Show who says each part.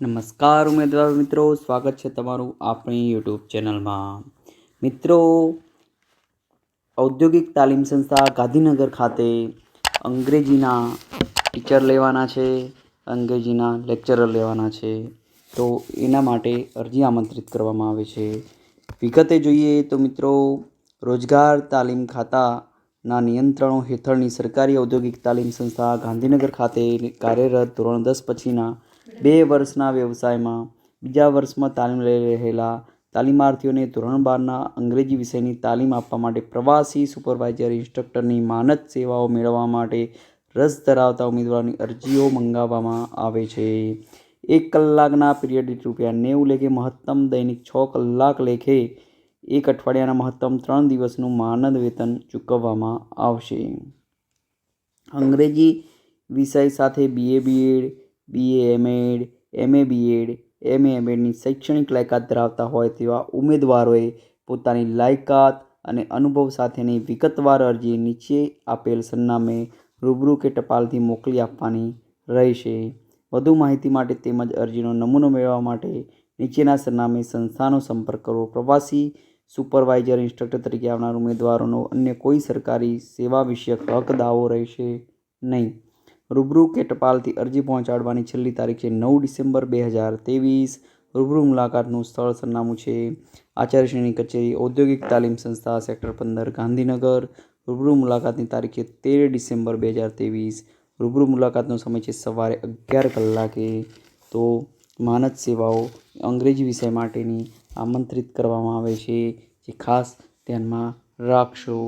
Speaker 1: નમસ્કાર ઉમેદવાર મિત્રો, સ્વાગત છે તમારું આપણી યુટ્યુબ ચેનલમાં. મિત્રો, ઔદ્યોગિક તાલીમ સંસ્થા ગાંધીનગર ખાતે અંગ્રેજીના ટીચર લેવાના છે, અંગ્રેજીના લેક્ચરર લેવાના છે. તો એના માટે અરજી આમંત્રિત કરવામાં આવે છે. વિગતે જોઈએ તો મિત્રો, રોજગાર તાલીમ ખાતાના નિયંત્રણો હેઠળની સરકારી ઔદ્યોગિક તાલીમ સંસ્થા ગાંધીનગર ખાતે કાર્યરત ધોરણ દસ પછીના બે વર્ષના વ્યવસાયમાં બીજા વર્ષમાં તાલીમ લઈ રહેલા તાલીમાર્થીઓને ધોરણ બારના અંગ્રેજી વિષયની તાલીમ આપવા માટે પ્રવાસી સુપરવાઇઝર, ઇન્સ્ટ્રક્ટરની માનદ સેવાઓ મેળવવા માટે રસ ધરાવતા ઉમેદવારોની અરજીઓ મંગાવવામાં આવે છે. એક કલાકના પીરિયડ દીઠ રૂપિયા નેવું લેખે, મહત્તમ દૈનિક છ કલાક લેખે, એક અઠવાડિયાના મહત્તમ ત્રણ દિવસનું માનદ વેતન ચૂકવવામાં આવશે. અંગ્રેજી વિષય સાથે BA BEd BA MEd MA BEd MA એમએડની શૈક્ષણિક લાયકાત ધરાવતા હોય તેવા ઉમેદવારોએ પોતાની લાયકાત અને અનુભવ સાથેની વિગતવાર અરજી નીચે આપેલ સરનામે રૂબરૂ કે ટપાલથી મોકલી આપવાની રહેશે. વધુ માહિતી માટે તેમજ અરજીનો નમૂનો મેળવવા માટે નીચેના સરનામે સંસ્થાનો સંપર્ક કરવો. પ્રવાસી સુપરવાઇઝર ઇન્સ્ટ્રક્ટર તરીકે આવનાર ઉમેદવારોનો અન્ય કોઈ સરકારી સેવા વિષયક હક દાવો રહેશે નહીં. રૂબરૂ કે ટપાલથી અરજી પહોંચાડવાની છેલ્લી તારીખ છે નવ ડિસેમ્બર બે હજાર ત્રેવીસ. રૂબરૂ મુલાકાતનું સ્થળ સરનામું છે આચાર્યશ્રીની કચેરી ઔદ્યોગિક તાલીમ સંસ્થા સેક્ટર પંદર ગાંધીનગર. રૂબરૂ મુલાકાતની તારીખ છે તેર ડિસેમ્બર બે હજાર ત્રેવીસ. રૂબરૂ મુલાકાતનો સમય છે સવારે અગિયાર કલાકે. તો માનદ સેવાઓ અંગ્રેજી વિષય માટેની આમંત્રિત કરવામાં આવે છે જે ખાસ ધ્યાનમાં રાખશો.